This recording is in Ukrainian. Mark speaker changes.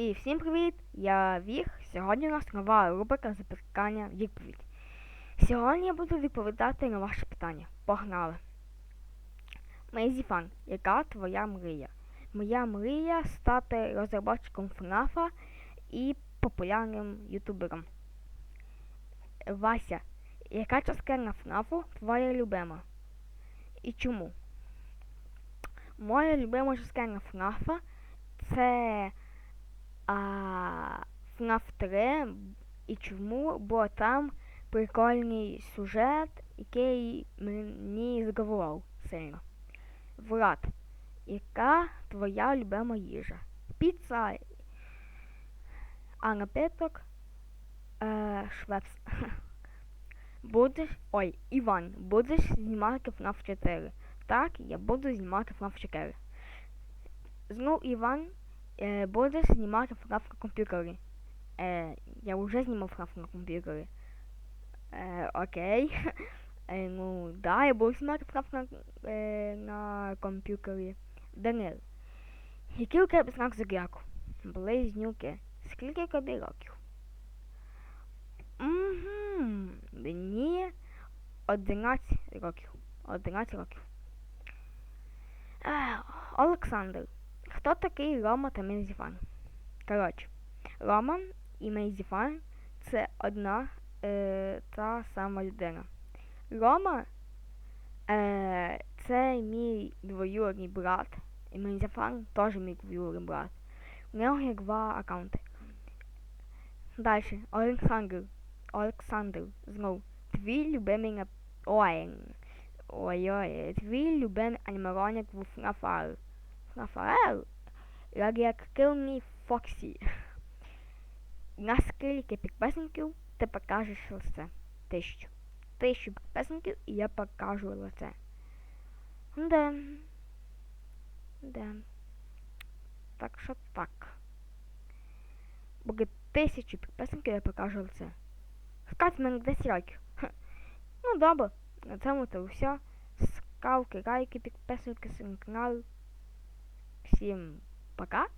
Speaker 1: І всім привіт! Я Віх. Сьогодні у нас нова рубрика запитання відповідь. Сьогодні я буду відповідати на ваші питання. Погнали! Мейзіфан, яка твоя мрія? Моя мрія стати розробником ФНАФа і популярним ютубером. Вася, яка частина ФНАФу твоя любима? І чому? Моя любима частина ФНАФа це а, FNAF 3 і чому, бо там прикольний сюжет, який мені зговорив сильно. Влад, яка твоя любима їжа? Піца, а напиток е, швепс. Будеш. Ой, Іван, будеш знімати FNAF 4. Так, я буду знімати FNAF 4. Знов Іван е, будеш знімати FNAF на комп'ютері. Е, я вже знімав FNAF на комп'ютері. Е, окей. Е, ну, да, я буду знімати FNAF на, е, на комп'ютері. Данил. Який у тебе знак зодіаку? Близнюки. Скільки тобі років? Угу. Мені 11 років. 11 років. Олександр. Хто такий Рома та Мейзіфан? Коротше, Роман і Мейзіфан це одна е, та сама людина. Рома е, це мій двоюрідний брат, і Мейзіфан теж мій двоюрідний брат. У нього є два аккаунти. Далі, Олександр. Олександр, знов. Твій любимий нап... Ой. Ой-ой, твій любимий анімаронік в FNAF Рафаел, радіоактивний Фоксі. Наскільки підписників ти покажеш лице? Тисячу. Тисячу підписників і я покажу лице. Да. Да. Так що так. Буде тисячу підписників я покажу лице. Скажіть мене 10 років. Ну добре. На цьому то все. Ставки, лайки, підписуйтесь на канал. Всем пока.